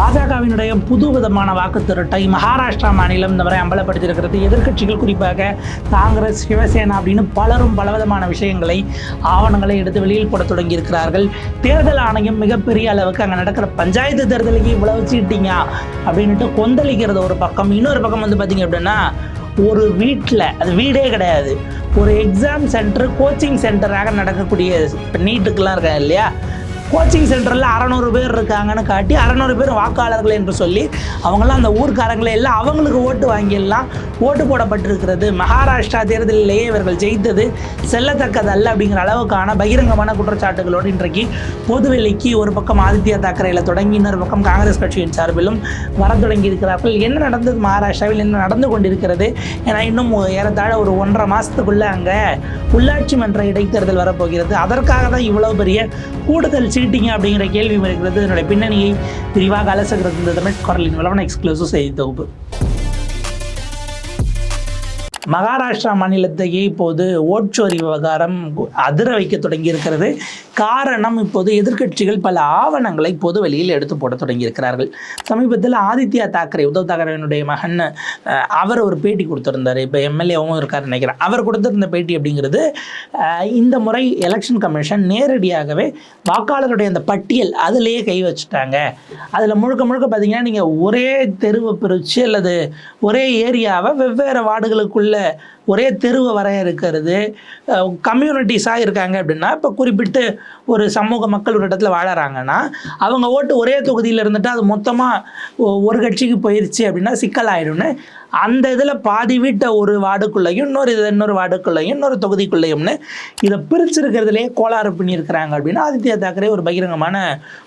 பாஜகவினுடைய புது விதமான வாக்கு திருட்டை மகாராஷ்டிரா மாநிலம் இந்த வரை அம்பலப்படுத்தியிருக்கிறது. எதிர்க்கட்சிகள் குறிப்பாக காங்கிரஸ் சிவசேனா அப்படின்னு பலரும் பலவிதமான விஷயங்களை ஆவணங்களை எடுத்து வெளியில் போட தொடங்கி இருக்கிறார்கள் தேர்தல் ஆணையம் மிகப்பெரிய அளவுக்கு அங்கே நடக்கிற பஞ்சாயத்து தேர்தலுக்கு இவ்வளவு சீட்டிங்க? அப்படின்ட்டு கொந்தளிக்கிறது ஒரு பக்கம். இன்னொரு பக்கம் வந்து பார்த்தீங்க அப்படின்னா ஒரு வீட்டில் அது வீடே கிடையாது. ஒரு எக்ஸாம் சென்டர் கோச்சிங் சென்டராக நடக்கக்கூடிய இப்போ நீட்டுக்கெல்லாம் இருக்கா இல்லையா? கோச்சிங் சென்டரில் அறநூறு பேர் இருக்காங்கன்னு காட்டி அறநூறு பேர் வாக்காளர்கள் என்று சொல்லி அவங்களாம் அந்த ஊர்க்காரங்களே எல்லாம் அவங்களுக்கு ஓட்டு வாங்கியெல்லாம் ஓட்டு போடப்பட்டிருக்கிறது. மகாராஷ்டிரா தேர்தலிலேயே இவர்கள் ஜெயித்தது. செல்லத்தக்கதல்ல அப்படிங்கிற அளவுக்கான பகிரங்கமான குற்றச்சாட்டுகளோடு இன்றைக்கு பொதுவெளிக்கு ஒரு பக்கம் ஆதித்யா தாக்கரேல தொடங்கி இன்னொரு பக்கம் காங்கிரஸ் கட்சியின் சார்பிலும் வர தொடங்கி இருக்கிறார்கள். என்ன நடந்தது? மகாராஷ்டிராவில் என்ன நடந்து கொண்டிருக்கிறது? ஏன்னா இன்னும் ஏறத்தாழ ஒரு ஒன்றரை மாதத்துக்குள்ளே அங்கே உள்ளாட்சி மன்ற இடைத்தேர்தல் வரப்போகிறது. அதற்காக தான் இவ்வளவு பெரிய கூடுதல் சீட்டிங்க அப்படிங்கிற கேள்வி இருக்கிறது. என்னுடைய பின்னணியை விரிவாக அலசுகிறது இந்த தமிழ் குரலின் வளவன எக்ஸ்க்ளூசிவ் செய்தி தொகுப்பு. மகாராஷ்டிரா மாநிலத்தையே இப்போது ஓட்சோரி விவகாரம் அதிர வைக்க தொடங்கி இருக்கிறது காரணம் இப்போது எதிர்க்கட்சிகள் பல ஆவணங்களை பொது வெளியில் எடுத்து போட தொடங்கி இருக்கிறார்கள் சமீபத்தில் ஆதித்யா தாக்கரே உத்தவ் தாக்கரேனுடைய மகன் அவர் ஒரு பேட்டி கொடுத்துருந்தார். இப்போ எம்எல்ஏவும் இருக்கார் நினைக்கிறேன். அவர் கொடுத்துருந்த பேட்டி அப்படிங்கிறது இந்த முறை எலெக்ஷன் கமிஷன் நேரடியாகவே வாக்காளருடைய அந்த பட்டியல் அதிலேயே கை வச்சுட்டாங்க. அதில் முழுக்க முழுக்க பார்த்தீங்கன்னா நீங்கள் ஒரே தெருவை பிரித்து அல்லது ஒரே ஏரியாவை வெவ்வேறு வார்டுகளுக்குள்ள ஒரே தெருவை வரையறுக்கிறது கம்யூனிட்டிஸாக இருக்காங்க அப்படின்னா இப்போ குறிப்பிட்டு ஒரு சமூக மக்கள் ஒரு இடத்துல வாழறாங்கன்னா அவங்க ஓட்டு ஒரே தொகுதியில் இருந்துட்டு அது மொத்தமாக ஒரு கட்சிக்கு போயிடுச்சு அப்படின்னா சிக்கல் ஆயிடும்னு அந்த இதில் பாதி வீட்டை ஒரு வார்டுக்குள்ளேயும் இன்னொரு இது இன்னொரு வார்டுக்குள்ளேயும் இன்னொரு தொகுதிக்குள்ளேயும்னு இதை பிரிச்சிருக்கிறதுலே கோளாறு பண்ணியிருக்கிறாங்க அப்படின்னு ஆதித்யா தாக்கரே ஒரு பகிரங்கமான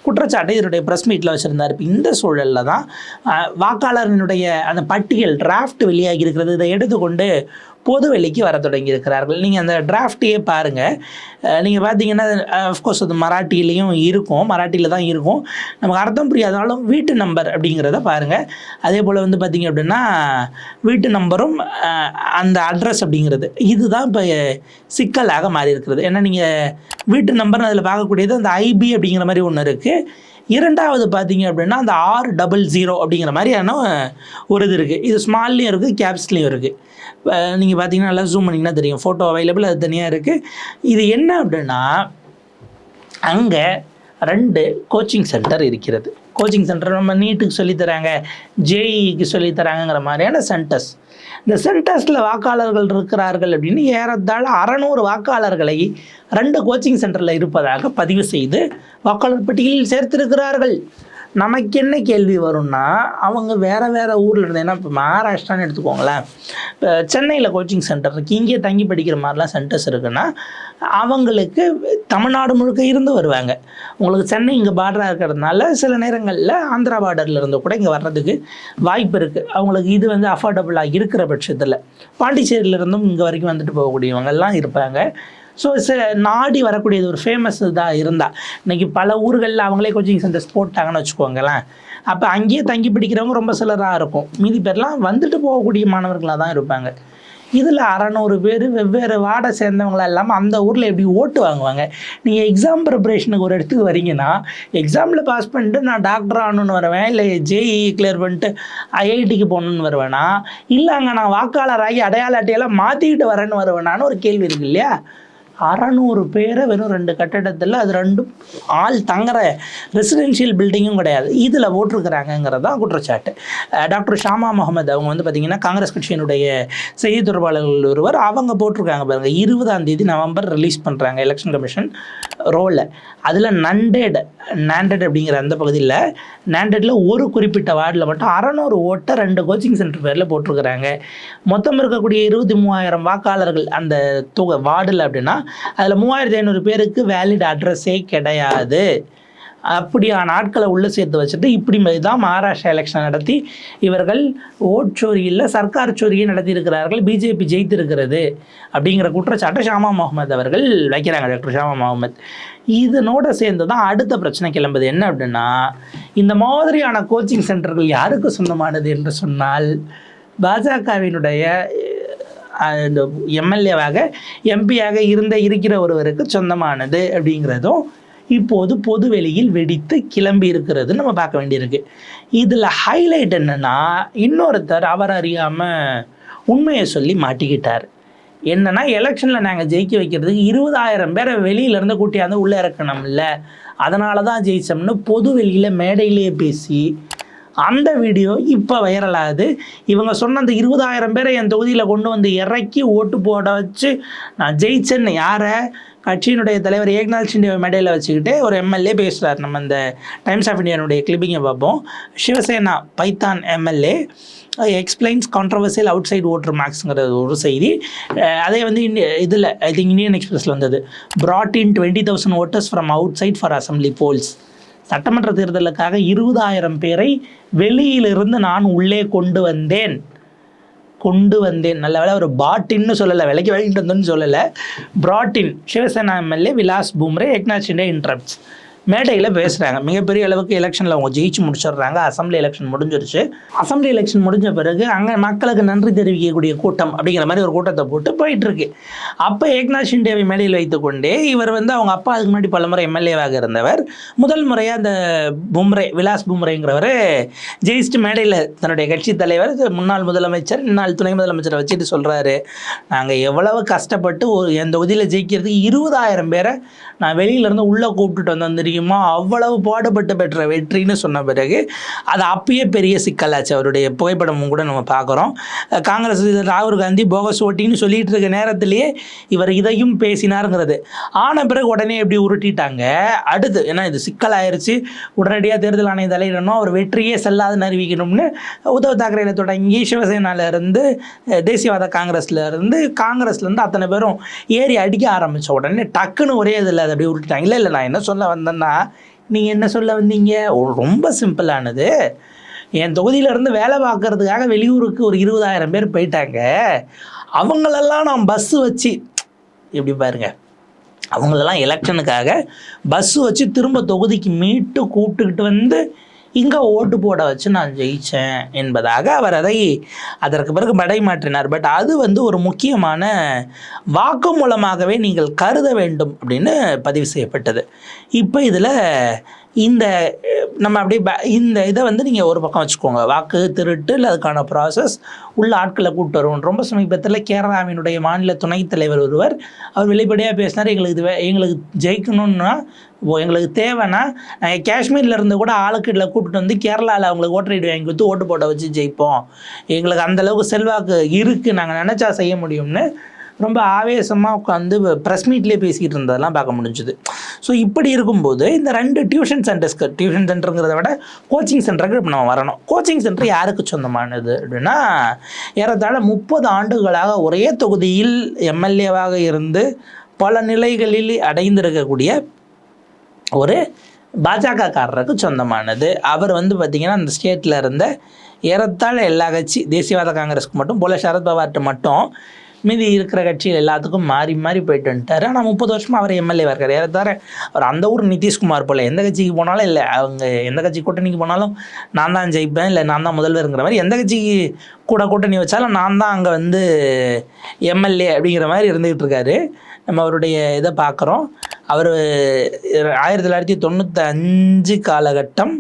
குற்றச்சாட்டை இதனுடைய ப்ரெஸ் மீட்டில் வச்சுருந்தார். இப்போ இந்த சூழலில் தான் அஹ், வாக்காளரினுடைய அந்த பட்டியல் டிராஃப்ட் வெளியாகி இருக்கிறது. இதை எடுத்துக்கொண்டு பொது வெளிக்கு வர தொடங்கி இருக்கிறார்கள் நீங்கள் அந்த டிராஃப்டையே பாருங்கள் நீங்கள் பார்த்தீங்கன்னா அஃப்கோர்ஸ் அது மராட்டிலையும் இருக்கும். மராட்டியில் தான் இருக்கும். நமக்கு அர்த்தம் புரியாதனாலும் வீட்டு நம்பர் அப்படிங்கிறத பாருங்கள் அதே போல் வந்து பார்த்தீங்க அப்படின்னா வீட்டு நம்பரும் அந்த அட்ரஸ் அப்படிங்கிறது. இதுதான் இப்போ சிக்கலாக மாறி இருக்கிறது ஏன்னா நீங்கள் வீட்டு நம்பர்னு அதில் பார்க்கக்கூடியது அந்த ஐபி அப்படிங்கிற மாதிரி ஒன்று இருக்குது இரண்டாவது பார்த்தீங்க அப்படின்னா அந்த ஆறு டபுள் ஜீரோ அப்படிங்கிற மாதிரியான ஒரு இது இருக்குது இது ஸ்மால்லையும் இருக்குது கேப்ஸ்லேயும் இருக்குது நீங்கள் பார்த்தீங்கன்னா நல்லா ஜூம் பண்ணிங்கன்னா தெரியும். ஃபோட்டோ அவைலபிள் அது தனியாக இருக்குது இது என்ன அப்படின்னா அங்கே ரெண்டு கோச்சிங் சென்டர் இருக்கிறது. கோச்சிங் சென்டர் நம்ம நீட்டுக்கு சொல்லித்தராங்க ஜேஇக்கு சொல்லித்தராங்கிற மாதிரியான சென்டர்ஸ் இந்த சென்டர்ஸில் வாக்காளர்கள் இருக்கிறார்கள் அப்படின்னு ஏறத்தாழ அறநூறு வாக்காளர்களை ரெண்டு கோச்சிங் சென்டரில் இருப்பதாக பதிவு செய்து வாக்காளர் பட்டியலில் சேர்த்திருக்கிறார்கள். நமக்கு என்ன கேள்வி வரும்னா அவங்க வேறு வேறு ஊரில் இருந்து ஏன்னா இப்போ மகாராஷ்டிரான்னு எடுத்துக்கோங்களேன். இப்போ சென்னையில் கோச்சிங் சென்டர் இருக்குது இங்கே தங்கி படிக்கிற மாதிரிலாம் சென்டர்ஸ் இருக்குன்னா அவங்களுக்கு தமிழ்நாடு முழுக்க இருந்து வருவாங்க. உங்களுக்கு சென்னை இங்கே பார்டராக இருக்கிறதுனால சில நேரங்களில் ஆந்திரா பார்டரில் இருந்து கூட இங்கே வர்றதுக்கு வாய்ப்பு இருக்குது அவங்களுக்கு இது வந்து அஃபோர்டபுளாக இருக்கிற பட்சத்தில். பாண்டிச்சேரியிலேருந்தும் இங்கே வரைக்கும் வந்துட்டு போகக்கூடியவங்கெல்லாம் இருப்பாங்க. ஸோ சில நாடி வரக்கூடியது ஒரு ஃபேமஸ் இதாக இருந்தால் இன்றைக்கி பல ஊர்களில் அவங்களே கோச்சிங் சென்டர்ஸ் போட்டாங்கன்னு வச்சுக்கோங்களேன். அப்போ அங்கேயே தங்கி பிடிக்கிறவங்க ரொம்ப சிலராக இருக்கும். மீதி பேர்லாம் வந்துட்டு போகக்கூடிய மாணவர்களாக தான் இருப்பாங்க. இதில் அறநூறு பேர் வெவ்வேறு வார்டை சேர்ந்தவங்களா இல்லாமல் அந்த ஊரில் எப்படி ஓட்டு வாங்குவாங்க? நீங்கள் எக்ஸாம் ப்ரிப்பரேஷனுக்கு ஒரு இடத்துக்கு வரீங்கன்னா எக்ஸாமில் பாஸ் பண்ணிட்டு நான் டாக்டர் ஆகணும்னு வருவேன் இல்லை ஜேஇ கிளியர் பண்ணிட்டு ஐஐடிக்கு போகணுன்னு வருவேனா? இல்லை அங்கே நான் வாக்காளராகி அடையாள அட்டையெல்லாம் மாற்றிக்கிட்டு வரேன்னு வருவேனான்னு ஒரு கேள்வி இருக்கு இல்லையா? அறநூறு பேரை வெறும் ரெண்டு கட்டடத்தில் அது ரெண்டும் ஆள் தங்குற ரெசிடென்ஷியல் பில்டிங்கும் கிடையாது. இதில் போட்டிருக்கிறாங்கங்கிறது தான் குற்றச்சாட்டு. டாக்டர் ஷாமா முகமது அவங்க வந்து பார்த்திங்கன்னா காங்கிரஸ் கட்சியினுடைய செய்தி தொடர்பாளர்கள் ஒருவர் அவங்க போட்டிருக்காங்க பாருங்கள் இருபதாம் தேதி நவம்பர் ரிலீஸ் பண்ணுறாங்க எலெக்ஷன் கமிஷன் ரோலில் அதில் நண்டேட் நாண்டட் அப்படிங்கிற அந்த பகுதியில் நாண்டடில் ஒரு குறிப்பிட்ட வார்டில் மட்டும் அறநூறு ஓட்டை ரெண்டு கோச்சிங் சென்டர் பேரில் போட்டிருக்கிறாங்க. மொத்தம் இருக்கக்கூடிய இருபத்தி மூவாயிரம் வாக்காளர்கள் அந்த தொகை வார்டில் அப்படின்னா அதில் மூவாயிரத்தி ஐநூறு பேருக்கு வேலிட் அட்ரஸே கிடையாது. அப்படியான ஆட்களை உள்ளே சேர்த்து வச்சுட்டு இப்படி தான் மகாராஷ்டிரா எலெக்ஷன் நடத்தி இவர்கள் ஓட்சோரியில் சர்க்கார் சோரியை நடத்தியிருக்கிறார்கள் பிஜேபி ஜெயித்திருக்கிறது அப்படிங்கிற குற்றச்சாட்டை ஷாமா முகமது அவர்கள் வைக்கிறாங்க டாக்டர் ஷாமா முகமது. இதனோட சேர்ந்து தான் அடுத்த பிரச்சனை கிளம்புது. என்ன அப்படின்னா இந்த மாதிரியான கோச்சிங் சென்டர்கள் யாருக்கு சொந்தமானது என்று சொன்னால் பாஜகவினுடைய இந்த எம்எல்ஏவாக எம்பியாக இருந்த இருக்கிற ஒருவருக்கு சொந்தமானது அப்படிங்கிறதும் இப்போது பொதுவெளியில் வெடித்து கிளம்பி இருக்கிறது நம்ம பார்க்க வேண்டியிருக்கு. இதில் ஹைலைட் என்னன்னா இன்னொருத்தர் அவர் அறியாமல் உண்மையை சொல்லி மாட்டிக்கிட்டார். என்னென்னா எலெக்ஷனில் நாங்கள் ஜெயிக்க வைக்கிறதுக்கு இருபதாயிரம் பேரை வெளியிலேருந்து கூட்டியாந்து உள்ளே இறக்கணும்ல. அதனால தான் ஜெயித்தோம்னு பொது வெளியில் மேடையிலேயே பேசி அந்த வீடியோ இப்போ வைரல் ஆகுது. இவங்க சொன்ன அந்த இருபதாயிரம் பேரை என் தொகுதியில் கொண்டு வந்து இறக்கி ஓட்டு போட வச்சு நான் ஜெயிச்சேன்னு யாரை? கட்சியினுடைய தலைவர் ஏக்நாத் சிண்டே மேடையில் வச்சுக்கிட்டு ஒரு எம்எல்ஏ பேசுகிறார் நம்ம இந்த டைம்ஸ் ஆஃப் இந்தியானுடைய கிளிப்பிங்கை பார்ப்போம். Shiv Sena Python MLA explains controversial outside voter மேக்ஸுங்கிறது ஒரு செய்தி. அதே வந்து இதில் ஐ திங்க் இந்தியன் எக்ஸ்பிரஸில் வந்தது. Fraud in twenty thousand voters from outside for assembly polls சட்டமன்ற தேர்தலுக்காக இருபதாயிரம் பேரை வெளியிலிருந்து நான் உள்ளே கொண்டு வந்தேன். கொண்டு வந்தேன். நல்ல வேலை ஒரு பாட்டின்னு சொல்லலை விலைக்கு வாங்கிட்டு வந்தோன்னு சொல்லலை. பிராட்டின் சிவசேனா எம்எல்ஏ விலாஸ் பூம்ரே ஏக்நாத் ஷிண்டே இன்ட்ரப்ட்ஸ் மேடையில் பேசுகிறாங்க மிகப்பெரிய அளவுக்கு எலெக்ஷனில் அவங்க ஜெயிச்சு முடிச்சிடுறாங்க. அசம்பிளி எலெக்ஷன் முடிஞ்சிருச்சு. அசம்பிளி எலெக்ஷன் முடிஞ்ச பிறகு அங்கே மக்களுக்கு நன்றி தெரிவிக்கக்கூடிய கூட்டம் அப்படிங்கிற மாதிரி ஒரு கூட்டத்தை போட்டு போயிட்டுருக்கு. அப்போ ஏக்நாத் ஷிண்டேவை மேடையில் வைத்துக்கொண்டே இவர் வந்து அவங்க அப்பா அதுக்கு முன்னாடி பலமுறை எம்எல்ஏவாக இருந்தவர். முதல் முறையாக அந்த பும்ரே விலாஸ் பும்ரேங்கிறவர் ஜெயிச்சுட்டு மேடையில் தன்னுடைய கட்சி தலைவர் முன்னாள் முதலமைச்சர் முன்னாள் துணை முதலமைச்சரை வச்சுட்டு சொல்கிறாரு நாங்கள் எவ்வளவு கஷ்டப்பட்டு ஒரு என் தொகுதியில் ஜெயிக்கிறதுக்கு இருபதாயிரம் பேரை நான் வெளியிலேருந்து உள்ளே கூப்பிட்டுட்டு வந்து தெரியுமா? அவ்வளவு பாடுபட்டு பெற்ற வெற்றின்னு சொன்ன பிறகு அது அப்பயே பெரிய சிக்கலாச்சு. அவருடைய புகைப்படமும் கூட நம்ம பார்க்குறோம். காங்கிரஸ் ராகுல் காந்தி போகஸ் ஓட்டின்னு சொல்லிட்டு இருக்க நேரத்திலேயே இவர் இதையும் பேசினாருங்கிறது. ஆன பிறகு உடனே எப்படி உருட்டிட்டாங்க? அடுத்து ஏன்னா இது சிக்கலாயிருச்சு. உடனடியாக தேர்தல் ஆணைய தலையிடணும். அவர் வெற்றியே செல்லாதுன்னு அறிவிக்கணும்னு உத்தவ் தாக்கரேல தொடங்கி சிவசேனாவிலேருந்து தேசியவாத காங்கிரஸ்லேருந்து காங்கிரஸ்லேருந்து அத்தனை பேரும் ஏறி அடிக்க ஆரம்பித்த உடனே டக்குன்னு ஒரே இதில் அதை அப்படியே விட்டுட்டாங்க இல்லை இல்லை நான் என்ன சொல்ல வந்தேன்னா நீங்கள் என்ன சொல்ல வந்தீங்க? ரொம்ப சிம்பிளானது என் தொகுதியில இருந்து வேலை பார்க்கறதுக்காக வெளியூருக்கு ஒரு இருபதாயிரம் பேர் போயிட்டாங்க. அவங்களெல்லாம் நான் பஸ்ஸு வச்சு இப்படி பாருங்க அவங்களெல்லாம் எலெக்ஷனுக்காக பஸ்ஸு வச்சு திரும்ப தொகுதிக்கு மீட்டு கூப்பிட்டுக்கிட்டு வந்து இங்கே ஓட்டு போட வச்சு நான் ஜெயித்தேன் என்பதாக அவர் அதை அதற்கு பிறகு படை மாற்றினார் பட் அது வந்து ஒரு முக்கியமான வாக்கு மூலமாகவே நீங்கள் கருத வேண்டும் அப்படின்னு பதிவு செய்யப்பட்டது. இப்போ இதில் இந்த நம்ம அப்படியே ப- இந்த இதை வந்து நீங்கள் ஒரு பக்கம் வச்சுக்கோங்க. வாக்கு திருட்டு இல்லை அதுக்கான ப்ராசஸ் உள்ள ஆட்களை கூப்பிட்டு வருவோம். ரொம்ப சமீபத்தில் கேரளாவினுடைய மாநில துணைத் தலைவர் ஒருவர் அவர் வெளிப்படையாக பேசினார் எங்களுக்கு இது எங்களுக்கு ஜெயிக்கணும்னா ஓ எங்களுக்கு தேவைன்னா நாங்கள் காஷ்மீரில் இருந்து கூட ஆளுக்கீட்டில் கூப்பிட்டு வந்து கேரளாவில் அவங்களுக்கு ஓட்டர் வாங்கி கொடுத்து ஓட்டு போட வச்சு ஜெயிப்போம். எங்களுக்கு அந்தளவுக்கு செல்வாக்கு இருக்குது நாங்கள் நினச்சா செய்ய முடியும்னு ரொம்ப ஆவேசமாக உட்காந்து ப்ரெஸ் மீட்லேயே பேசிக்கிட்டு இருந்ததெல்லாம் பார்க்க முடிஞ்சுது. ஸோ இப்படி இருக்கும்போது இந்த ரெண்டு டியூஷன் சென்டர்ஸ்க்கு டியூஷன் சென்டருங்கிறத விட கோச்சிங் சென்டருக்கு இப்போ நம்ம வரணும். கோச்சிங் சென்டர் யாருக்கு சொந்தமானது அப்படின்னா ஏறத்தாழ முப்பது ஆண்டுகளாக ஒரே தொகுதியில் எம்எல்ஏவாக இருந்து பல நிலைகளில் அடைந்திருக்கக்கூடிய ஒரு பாஜகக்காரருக்கு சொந்தமானது. அவர் வந்து பார்த்திங்கன்னா அந்த ஸ்டேட்டில் இருந்த ஏறத்தாழ எல்லா கட்சி தேசியவாத காங்கிரஸ்க்கு மட்டும் போல சரத்பவார்கிட்ட மட்டும் மீதி இருக்கிற கட்சிகள் எல்லாத்துக்கும் மாறி மாறி போயிட்டு வந்துட்டார். ஆனால் முப்பது வருஷமாக அவர் எம்எல்ஏவாக இருக்கார். தவிர அவர் அந்த ஊர் நிதிஷ்குமார் போல். எந்த கட்சிக்கு போனாலும் இல்லை அவங்க எந்த கட்சி கூட்டணிக்கு போனாலும் நான் தான் ஜெயிப்பேன் இல்லை நான் தான் முதல்வருங்கிற மாதிரி எந்த கட்சிக்கு கூட கூட்டணி வச்சாலும் நான் தான் அங்கே வந்து எம்எல்ஏ அப்படிங்கிற மாதிரி இருந்துக்கிட்டு இருக்காரு. நம்ம அவருடைய இதை பார்க்குறோம். அவர் ஆயிரத்தி தொள்ளாயிரத்தி தொண்ணூற்றி அஞ்சு காலகட்டம்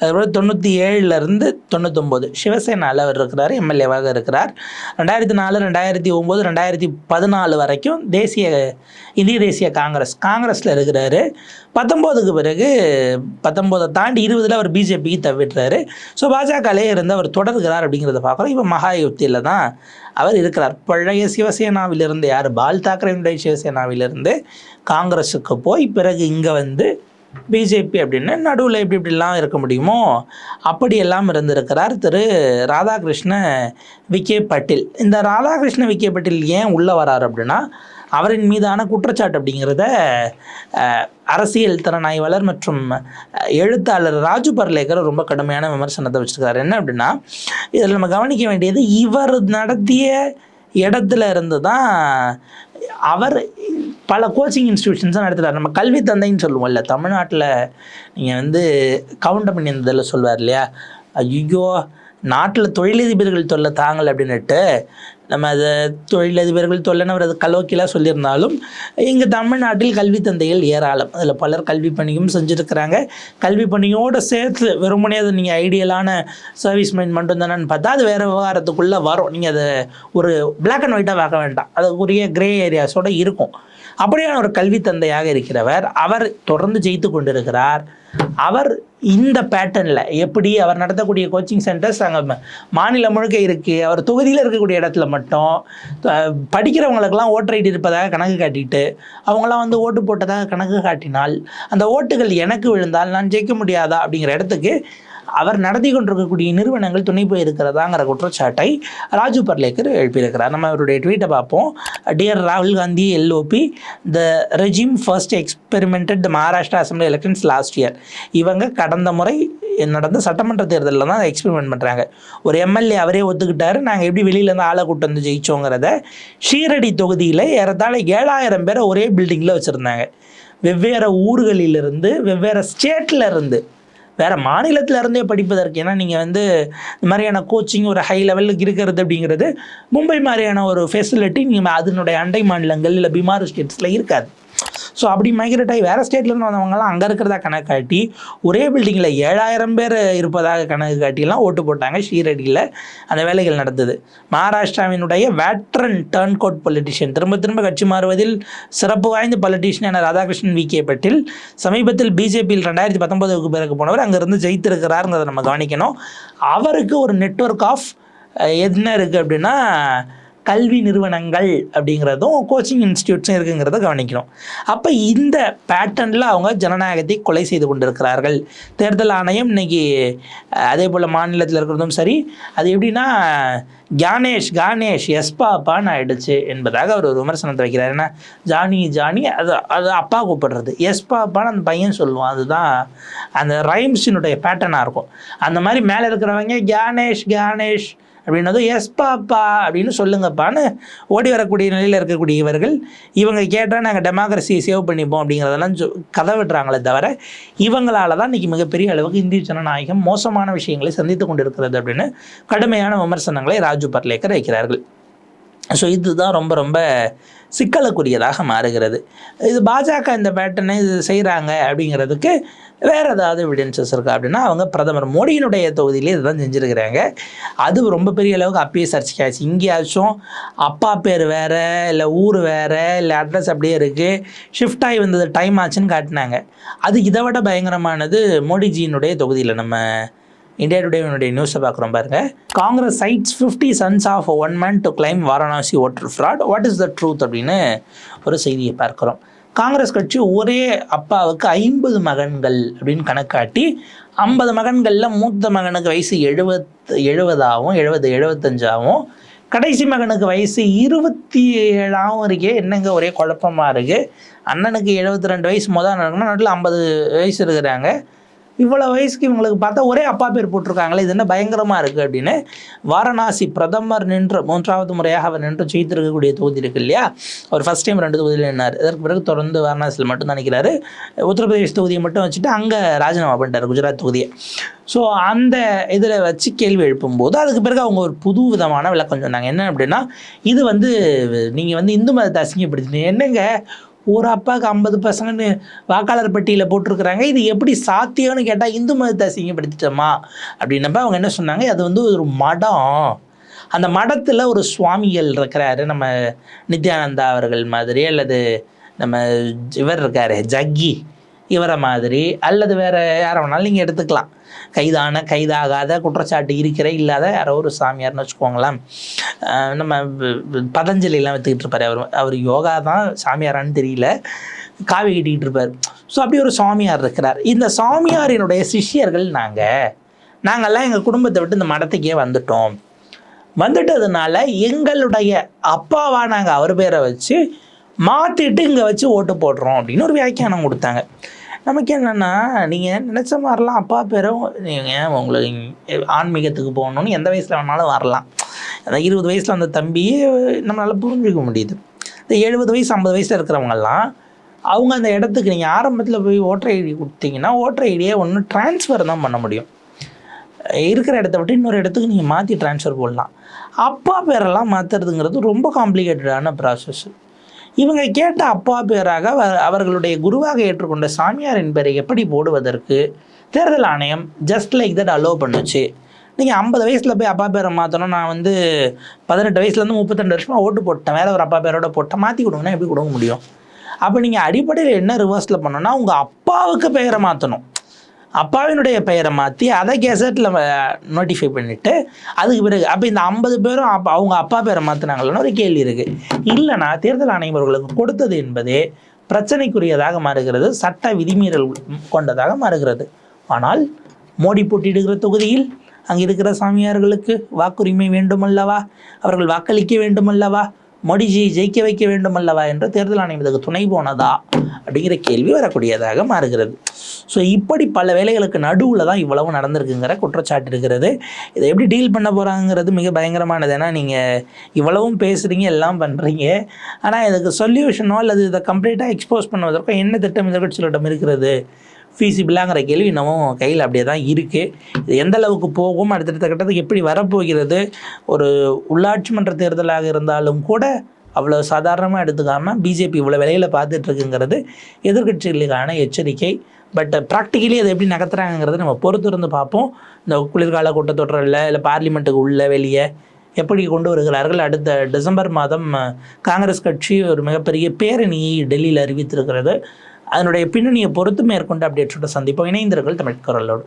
அதுக்கப்புறம் தொண்ணூற்றி ஏழுலேருந்து தொண்ணூத்தொம்போது சிவசேனாவில் அவர் இருக்கிறார் எம்எல்ஏவாக இருக்கிறார். ரெண்டாயிரத்தி நாலு ரெண்டாயிரத்தி ஒம்பது ரெண்டாயிரத்தி பதினாலு வரைக்கும் தேசிய இந்திய தேசிய காங்கிரஸ் காங்கிரஸில் இருக்கிறாரு. பத்தொம்போதுக்கு பிறகு பத்தொம்போதை தாண்டி இருபதில் அவர் பிஜேபிக்கு தவிட்டுறாரு ஸோ பாஜகலே இருந்து அவர் தொடர்கிறார் அப்படிங்கிறத பார்க்குறோம். இப்போ மகா யுக்தியில் தான் அவர் இருக்கிறார். பழைய சிவசேனாவிலிருந்து யார்? பால் தாக்கரேனுடைய சிவசேனாவிலிருந்து காங்கிரஸுக்கு போய் பிறகு இங்கே வந்து பிஜேபி அப்படின்னு நடுவில் எப்படி இப்படிலாம் இருக்க முடியுமோ? அப்படியெல்லாம் இருந்திருக்கிறார் திரு ராதாகிருஷ்ண விகே பட்டேல். இந்த ராதாகிருஷ்ண விகே பட்டேல் ஏன் உள்ளே வரார் அப்படின்னா அவரின் மீதான குற்றச்சாட்டு அப்படிங்கிறத அரசியல் திறனாய்வாளர் மற்றும் எழுத்தாளர் ராஜு பர்லேக்கர் ரொம்ப கடுமையான விமர்சனத்தை வச்சுருக்காரு. என்ன அப்படின்னா இதில் நம்ம கவனிக்க வேண்டியது இவர் நடத்திய இடத்துல இருந்து தான் அவர் பல கோச்சிங் இன்ஸ்டியூஷன்ஸாக நடத்துகிறார் நம்ம கல்வி தந்தைன்னு சொல்லுவோம்ல தமிழ்நாட்டில் நீங்கள் வந்து கவுண்டர் பண்ணி இருந்ததில் சொல்வார் இல்லையா? ஐயோ நாட்டில் தொழிலதிபர்கள் தொல்லை தாங்கலை அப்படின்னுட்டு நம்ம அதை தொழிலதிபர்கள் தொல்லைன்னு அவர் அது கலோக்கியலாக சொல்லியிருந்தாலும் இங்கே தமிழ்நாட்டில் கல்வி தந்தைகள் ஏராளம். அதில் பலர் கல்வி பணியும் செஞ்சுருக்கிறாங்க. கல்வி பணியோடு சேர்த்து வெறுமனே அது நீங்கள் ஐடியலான சர்வீஸ் மைண்ட் மட்டும் தானேன்னு பார்த்தா அது வேறு விவகாரத்துக்குள்ளே வரும். நீங்கள் அதை ஒரு பிளாக் அண்ட் ஒயிட்டாக பார்க்க வேண்டாம். அதுக்குரிய கிரே ஏரியாஸோடு இருக்கும். அப்படியான ஒரு கல்வி தந்தையாக இருக்கிறவர். அவர் தொடர்ந்து ஜெயித்து கொண்டிருக்கிறார். அவர் இந்த பேட்டர்னில் எப்படி அவர் நடத்தக்கூடிய கோச்சிங் சென்டர்ஸ் அங்கே மாநிலம் முழுக்க இருக்குது அவர் தொகுதியில் இருக்கக்கூடிய இடத்துல மட்டும் படிக்கிறவங்களுக்கெல்லாம் ஓட்டர் ஐடி இருப்பதாக கணக்கு காட்டிட்டு அவங்களாம் வந்து ஓட்டு போட்டதாக கணக்கு காட்டினால் அந்த ஓட்டுகள் எனக்கு விழுந்தால் நான் ஜெயிக்க முடியாதா அப்படிங்கிற இடத்துக்கு அவர் நடத்தி கொண்டிருக்கக்கூடிய நிறுவனங்கள் துணை போய் இருக்கிறதாங்கிற குற்றச்சாட்டை ராஜு பர்லேக்கர் எழுப்பியிருக்கிறார். நம்ம அவருடைய ட்வீட்டை பார்ப்போம். டியர் ராகுல் Gandhi LOP the regime first experimented the Maharashtra assembly elections last year இவங்க கடந்த முறை நடந்த சட்டமன்ற தேர்தலில் தான் எக்ஸ்பெரிமெண்ட் பண்ணுறாங்க ஒரு எம்எல்ஏ அவரே ஒத்துக்கிட்டாரு. நாங்கள் எப்படி வெளியிலேருந்து ஆளை கூட்டு வந்து ஜெயிச்சோங்கிறத ஷீரடி தொகுதியில் ஏறத்தாழ ஏழாயிரம் பேரை ஒரே பில்டிங்கில் வச்சுருந்தாங்க. வெவ்வேறு ஊர்களிலிருந்து வெவ்வேறு ஸ்டேட்டில் இருந்து வேறு மாநிலத்தில் இருந்தே படிப்பதற்கு. ஏன்னா நீங்கள் வந்து இந்த மாதிரியான கோச்சிங் ஒரு ஹை லெவலுக்கு இருக்கிறது அப்படிங்கிறது மும்பை மாதிரியான ஒரு ஃபெசிலிட்டி நீங்கள் அதனுடைய அண்டை மாநிலங்கள் இல்லை பிமார் ஸ்டேட்ஸில் இருக்காது. ஸோ அப்படி மைக்ரேட் ஆகி வேறு ஸ்டேட்லேருந்து வந்தவங்கலாம் அங்கே இருக்கிறதா கணக்கு காட்டி ஒரே பில்டிங்கில் ஏழாயிரம் பேர் இருப்பதாக கணக்கு காட்டிலாம் ஓட்டு போட்டாங்க ஷீரடியில். அந்த வேலைகள் நடந்தது. மகாராஷ்டிராவினுடைய வேட்ரன் டர்ன் கோட் பொலிட்டிஷியன் திரும்ப திரும்ப கட்சி மாறுவதில் சிறப்பு வாய்ந்த politician Radhakrishnan V K Patil சமீபத்தில் பிஜேபியில் ரெண்டாயிரத்தி பத்தொன்பதுக்கு பிறகு போனவர். அங்கேருந்து ஜெயித்திருக்கிறாருங்கிறத நம்ம கவனிக்கணும். அவருக்கு ஒரு நெட்வொர்க் ஆஃப் என்ன இருக்குது அப்படின்னா கல்வி நிறுவனங்கள் அப்படிங்கிறதும் கோச்சிங் இன்ஸ்டியூட்ஸும் இருக்குங்கிறத கவனிக்கணும். அப்போ இந்த பேட்டர்னில் அவங்க ஜனநாயகத்தை கொலை செய்து கொண்டிருக்கிறார்கள். தேர்தல் ஆணையம் இன்னைக்கு அதே போல் மாநிலத்தில் இருக்கிறதும் சரி அது எப்படின்னா கானேஷ் கானேஷ் எஸ்பாப்பான்னு ஆயிடுச்சு என்பதாக அவர் ஒரு விமர்சனத்தை வைக்கிறார். ஏன்னா ஜானி ஜானி அது அது அப்பா கூப்பிடுறது. எஸ்பாப்பான்னு அந்த பையன் சொல்லுவான். அதுதான் அந்த ரைம்ஸினுடைய பேட்டர்னாக இருக்கும். அந்த மாதிரி மேலே இருக்கிறவங்க கானேஷ் கானேஷ் அப்படின்னதும் எஸ் பாப்பா அப்படின்னு சொல்லுங்கப்பான்னு ஓடி வரக்கூடிய நிலையில் இருக்கக்கூடிய இவர்கள் இவங்க கேட்டால் நாங்கள் டெமோக்ரஸியை சேவ் பண்ணிப்போம் அப்படிங்கிறதெல்லாம் சொ கதை விடுறாங்களே தவிர இவங்களால தான் இன்றைக்கி மிகப்பெரிய அளவுக்கு இந்திய ஜனநாயகம் மோசமான விஷயங்களை சந்தித்து கொண்டிருக்கிறது அப்படின்னு கடுமையான விமர்சனங்களை ராஜு பர்லேக்கர் வைக்கிறார்கள். ஸோ இதுதான் ரொம்ப ரொம்ப சிக்கலுக்குரியதாக மாறுகிறது. இது பாஜக இந்த பேட்டர்னை இது செய்கிறாங்க அப்படிங்கிறதுக்கு வேறு ஏதாவது எவிடன்சஸ் இருக்கா அப்படின்னா அவங்க பிரதமர் மோடியினுடைய தொகுதியிலே இதுதான் செஞ்சுருக்கிறாங்க. அது ரொம்ப பெரிய அளவுக்கு அப்பயே சர்ச்சைக்காச்சு. இங்கேயாச்சும் அப்பா பேர் வேறு இல்லை ஊர் வேறு இல்லை அட்ரஸ் அப்படியே இருக்குது ஷிஃப்ட் ஆகி வந்தது டைம் ஆச்சுன்னு காட்டினாங்க. அது இதை விட பயங்கரமானது மோடிஜியினுடைய தொகுதியில் நம்ம இந்தியா டுடேனுடைய நியூஸை பார்க்குறோம் பாருங்க. Congress cites fifty sons of one man to claim Varanasi voter fraud what is the truth அப்படின்னு ஒரு செய்தியை பார்க்குறோம். காங்கிரஸ் கட்சி ஒரே அப்பாவுக்கு ஐம்பது மகன்கள் அப்படின்னு கணக்காட்டி ஐம்பது மகன்களில் மூத்த மகனுக்கு வயசு எழுபத் எழுபதாகவும் எழுபது எழுபத்தஞ்சாகவும் கடைசி மகனுக்கு வயசு இருபத்தி ஏழாவும் இருக்கே. என்னங்க ஒரே குழப்பமாக இருக்குது அண்ணனுக்கு எழுபத்தி ரெண்டு வயசு மொதல் அண்ணனுக்குன்னா நடுவில் ஐம்பது வயசு இருக்கிறாங்க. இவ்வளோ வயசுக்கு இவங்களுக்கு பார்த்தா ஒரே அப்பா பேர் போட்டிருக்காங்களே இது என்ன பயங்கரமாக இருக்குது அப்படின்னு வாரணாசி பிரதமர் நின்று மூன்றாவது முறையாக அவர் நின்று ஜெயித்திருக்கக்கூடிய தொகுதி இருக்கு இல்லையா? அவர் ஃபஸ்ட் டைம் ரெண்டு தொகுதியில் நின்னார். இதற்கு பிறகு தொடர்ந்து வாரணாசியில் மட்டும் நினைக்கிறாரு உத்தரப்பிரதேஷ் தொகுதியை மட்டும் வச்சுட்டு அங்கே ராஜினாமா பண்ணிட்டார் குஜராத் தொகுதியை. ஸோ அந்த இதில் வச்சு கேள்வி எழுப்பும்போது அதுக்கு பிறகு அவங்க ஒரு புது விதமான விளக்கம் சொன்னாங்க. என்ன அப்படின்னா இது வந்து நீங்கள் வந்து இந்து மதத்தை அசிங்கப்படுத்தினீங்க என்னங்க? ஒரு அப்பாவுக்கு ஐம்பது பசங்கன்னு வாக்காளர் பட்டியலில் போட்டிருக்கிறாங்க. இது எப்படி சாத்தியம்னு கேட்டால் இந்து மதத்தை அசிங்கப்படுத்திட்டோமா? அப்படின்னப்ப அவங்க என்ன சொன்னாங்க அது வந்து ஒரு மடம். அந்த மடத்தில் ஒரு சுவாமிகள் இருக்கிறாரு நம்ம நித்யானந்தா அவர்கள் மாதிரி அல்லது நம்ம இவர் இருக்காரு ஜக்கி. இவரை மாதிரி அல்லது வேறு யாரை வேணாலும் நீங்கள் எடுத்துக்கலாம். கைதான கைதாகாத குற்றச்சாட்டு இருக்கிற இல்லாத யாரோ ஒரு சாமியார்னு வச்சுக்கோங்களேன். நம்ம பதஞ்சலிலாம் வித்துக்கிட்டு இருப்பார் அவர். அவர் யோகா தான் சாமியாரான்னு தெரியல. காவி கட்டிக்கிட்டு இருப்பார். ஸோ அப்படி ஒரு சாமியார் இருக்கிறார். இந்த சாமியாரினுடைய சிஷ்யர்கள் நாங்கள் நாங்கள்லாம் எங்கள் குடும்பத்தை விட்டு இந்த மடத்துக்கே வந்துட்டோம். வந்துட்டதுனால எங்களுடைய அப்பாவா நாங்கள் அவர் பேரை வச்சு மாற்றிட்டு இங்கே வச்சு ஓட்டு போடுறோம் அப்படின்னு ஒரு வியாக்கியானம் கொடுத்தாங்க. நமக்கு என்னென்னா நீங்கள் நினச்ச மாதிரிலாம் அப்பா பேரும் நீங்கள் உங்களுக்கு ஆன்மீகத்துக்கு போகணுன்னு எந்த வயசில் வேணாலும் வரலாம். அந்த இருபது வயசில் அந்த தம்பியே நம்மளால் புரிஞ்சுக்க முடியுது. இந்த எழுபது வயசு ஐம்பது வயசில் இருக்கிறவங்கெல்லாம் அவங்க அந்த இடத்துக்கு நீங்கள் ஆரம்பத்தில் போய் ஓட்டர் ஐடி கொடுத்தீங்கன்னா ஓட்டர் ஐடியை ஒன்று ட்ரான்ஸ்ஃபர் தான் பண்ண முடியும். இருக்கிற இடத்த விட்டு இன்னொரு இடத்துக்கு நீங்கள் மாற்றி ட்ரான்ஸ்ஃபர் போடலாம். அப்பா பேரெல்லாம் மாற்றுறதுங்கிறது ரொம்ப காம்ப்ளிகேட்டடான ப்ராசஸ்ஸு இவங்க கேட்ட அப்பா பேராக அவர்களுடைய குருவாக ஏற்றுக்கொண்ட சாமியார் என்பதை எப்படி போடுவதற்கு தேர்தல் ஆணையம் ஜஸ்ட் லைக் தட் அலோவ் பண்ணுச்சு. நீங்கள் ஐம்பது வயசில் போய் அப்பா பேரை மாற்றணும் நான் வந்து பதினெட்டு வயசுலேருந்து முப்பத்தெண்டு வருஷமாக ஓட்டு போட்டேன் வேற ஒரு அப்பா பேரோட போட்டேன் மாற்றி கொடுங்கன்னா எப்படி கொடுக்க முடியும்? அப்போ நீங்கள் அடிப்படையில் என்ன ரிவர்ஸில் பண்ணணும்னா உங்கள் அப்பாவுக்கு பெயரை மாற்றணும் அப்பாவினுடைய பெயரை மாற்றி அதை கெசட்டில் நோட்டிஃபை பண்ணிவிட்டு அதுக்கு பிறகு அப்போ இந்த ஐம்பது பேரும் அப்பா அவங்க அப்பா பேரை மாற்றினாங்களன்னு ஒரு கேள்வி இருக்குது இல்லைனா தேர்தல் ஆணையவர்களுக்கு கொடுத்தது என்பதே பிரச்சனைக்குரியதாக மாறுகிறது சட்ட விதிமீறல் கொண்டதாக மாறுகிறது. ஆனால் மோடி போட்டியிடுகிற தொகுதியில் அங்கே இருக்கிற சாமியார்களுக்கு வாக்குரிமை வேண்டுமல்லவா? அவர்கள் வாக்களிக்க வேண்டுமல்லவா? மோடிஜியை ஜெயிக்க வைக்க வேண்டுமல்லவா என்று தேர்தல் ஆணையம் இதுக்கு துணை போனதா அப்படிங்கிற கேள்வி வரக்கூடியதாக மாறுகிறது. ஸோ இப்படி பல வேலைகளுக்கு நடுவில் தான் இவ்வளவு நடந்திருக்குங்கிற குற்றச்சாட்டு இருக்கிறது. இதை எப்படி டீல் பண்ண போகிறாங்கிறது மிக பயங்கரமானது. ஏன்னா நீங்கள் இவ்வளவும் பேசுகிறீங்க எல்லாம் பண்ணுறீங்க ஆனால் இதுக்கு சொல்யூஷனோ அல்லது இதை கம்ப்ளீட்டாக எக்ஸ்போஸ் பண்ணுவதற்கோ என்ன திட்டம் எதிர்கட்சிகளிடம் இருக்கிறது? ஃபீஸிபிளாங்கிற கேள்வி இன்னமும் கையில் அப்படியே தான் இருக்குது இது எந்த அளவுக்கு போகும் அடுத்தடுத்த கட்டத்துக்கு எப்படி வரப்போகிறது ஒரு உள்ளாட்சி மன்ற தேர்தலாக இருந்தாலும் கூட அவ்வளோ சாதாரணமாக எடுத்துக்காமல் பிஜேபி இவ்வளோ விலையில் பார்த்துட்ருக்குங்கிறது எதிர்கட்சிகளுக்கான எதிர்க்கட்சிகளுக்கான எச்சரிக்கை. பட் ப்ராக்டிக்கலி அதை எப்படி நகர்த்துறாங்கிறத நம்ம பொறுத்திருந்து பார்ப்போம். இந்த குளிர்கால கூட்டத்தொடரில் இல்லை பார்லிமெண்ட்டுக்கு உள்ள வெளியே எப்படி கொண்டு வருகிறார்கள்? அடுத்த டிசம்பர் மாதம் காங்கிரஸ் கட்சி ஒரு மிகப்பெரிய பேரணியை டெல்லியில் அறிவித்திருக்கிறது. அதனுடைய பின்னணியை பொறுத்து மேற்கொண்டு அப்டேட்ஸோட சந்திப்போம். இணைந்திருங்கள் தமிழ் குரலோடு.